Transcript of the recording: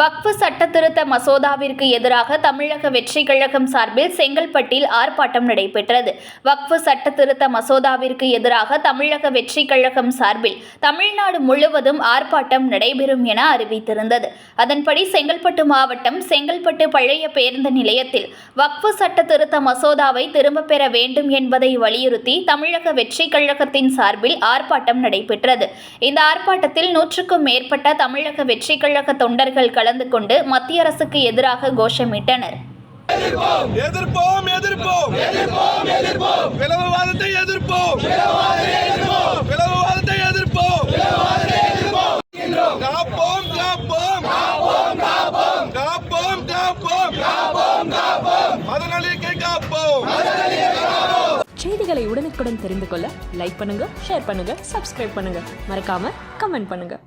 வக்ஃபு திருத்த மசோதாவிற்கு எதிராக தமிழக வெற்றி கழகம் சார்பில் செங்கல்பட்டில் ஆர்ப்பாட்டம் நடைபெற்றது. வக்ஃபு சட்ட திருத்த மசோதாவிற்கு எதிராக தமிழக வெற்றி கழகம் சார்பில் தமிழ்நாடு முழுவதும் ஆர்ப்பாட்டம் நடைபெறும் என அறிவித்திருந்தது. அதன்படி செங்கல்பட்டு மாவட்டம் செங்கல்பட்டு பழைய பேருந்து நிலையத்தில் வக்ஃபு சட்ட திருத்த மசோதாவை திரும்பப் பெற வேண்டும் என்பதை வலியுறுத்தி தமிழக வெற்றி கழகத்தின் சார்பில் ஆர்ப்பாட்டம் நடைபெற்றது. இந்த ஆர்ப்பாட்டத்தில் நூற்றுக்கும் மேற்பட்ட தமிழக வெற்றி கழக தொண்டர்கள் கலந்து கொண்டு மத்திய அரசுக்கு எதிராக கோஷமிட்டனர். எதிர்ப்போம் எதிர்ப்போம். பிளவுவாதத்தை எதிர்ப்போம். பிளவுவாதத்தை எதிர்ப்போம். காப்போம் காப்போம். காப்போம் காப்போம். மதநலிக்கை காப்போம். செய்திகளை உடனுக்குடன் தெரிந்து கொள்ள லைக் பண்ணுங்க ஷேர் பண்ணுங்க சப்ஸ்கிரைப் பண்ணுங்க. மறக்காம கமெண்ட் பண்ணுங்க.